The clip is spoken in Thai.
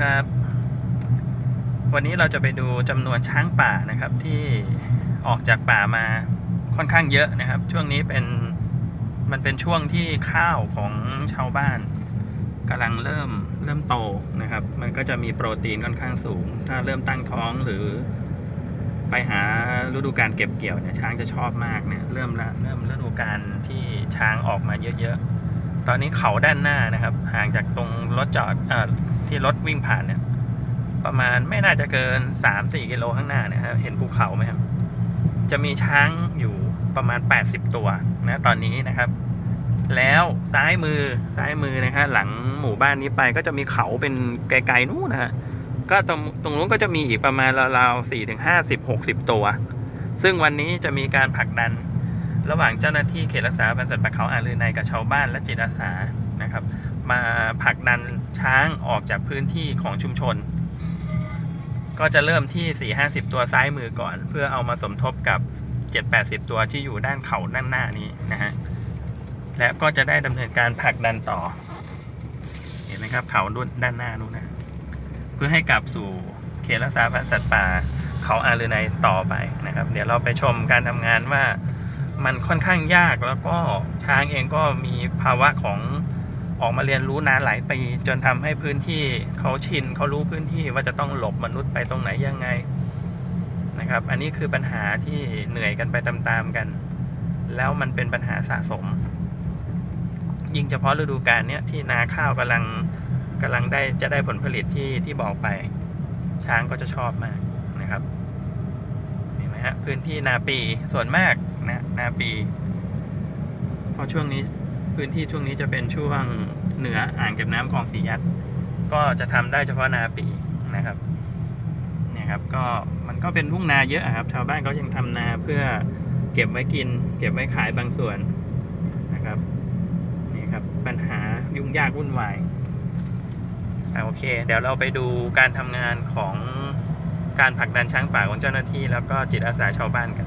ครับ วันนี้เราจะไปดูจำนวนช้างป่านะครับ ที่ออกจากป่ามาค่อนข้างเยอะนะครับ ช่วงนี้เป็นมันเป็นช่วงที่ข้าวของชาวบ้านกำลังเริ่มเริ่มโตนะครับ มันก็จะมีโปรตีนค่อนข้างสูง ถ้าเริ่มตั้งท้องหรือ ไปหาฤดูการเก็บเกี่ยวเนี่ยช้างจะชอบมากเนี่ยเริ่มละเริ่มฤดูการที่ช้างออกมาเยอะๆตอนนี้เขาด้านหน้านะครับ ห่างจากตรงรถจอดเออ ที่รถวิ่งผ่านเนี่ย ประมาณไม่น่าจะเกิน3-4กิโลข้างหน้าเนี่ยครับเห็นภูเขาไหมครับ จะมีช้างอยู่ประมาณ80ตัวนะตอนนี้นะครับ แล้วซ้ายมือซ้ายมือนะฮะหลังหมู่บ้านนี้ไปก็จะมีเขาเป็นไกลๆนู้นนะฮะก็ตรงตรงนู้นก็จะมีอีกประมาณราวๆสี่ถึงห้าสิบหกสิบตัว ซึ่งวันนี้จะมีการผลักดัน ระหว่างเจ้าหน้าที่เขตรักษาพันธุ์สัตว์ป่าเขาอาลือในกับชาวบ้านและจิตอาสา ผลักดันช้างออกจากพื้นที่ของชุมชน ก็จะเริ่มที่สี่ห้าสิบตัวซ้ายมือก่อน เพื่อเอามาสมทบกับเจ็ดแปดสิบตัวที่อยู่ด้านเขาด้านหน้านี้นะฮะและก็จะได้ดำเนินการผลักดันต่อ เห็นไหมครับเขาด้านหน้านู้นนะเพื่อให้กลับสู่เขตรักษาพันธุ์สัตว์ป่าเขาอาลือในต่อไปนะครับ เดี๋ยวเราไปชมการทำงานว่ามันค่อนข้างยากแล้วก็ช้างเองก็มีภาวะของ ออกมาเรียนรู้นานหลายปีจนทำให้พื้นที่เขาชินเขารู้พื้นที่ว่าจะต้องหลบมนุษย์ไปตรงไหนยังไงนะครับ อันนี้คือปัญหาที่เหนื่อยกันไปตามๆกัน แล้วมันเป็นปัญหาสะสม ยิ่งเฉพาะฤดูกาลเนี้ยที่นาข้าวกำลังกำลังได้จะได้ผลผลิตที่ที่บอกไป ช้างก็จะชอบมากนะครับเห็นไหมฮะพื้นที่นาปีส่วนมากนะนาปีเพราะช่วงนี้ พื้นที่ช่วงนี้จะเป็นช่วงเหนืออ่างเก็บน้ำคลองสียัดก็จะทำได้เฉพาะนาปีนะครับเนี่ยครับก็มันก็เป็นทุ่งนาเยอะครับ ชาวบ้านเขายังทำนาเพื่อเก็บไว้กิน เก็บไว้ขายบางส่วนนะครับนี่ครับปัญหายุ่งยากวุ่นวายอ่โอเค เดี๋ยวเราไปดูการทำงานของการผลักดันช้างป่าของเจ้าหน้าที่ แล้วก็จิตอาสาชาวบ้านกัน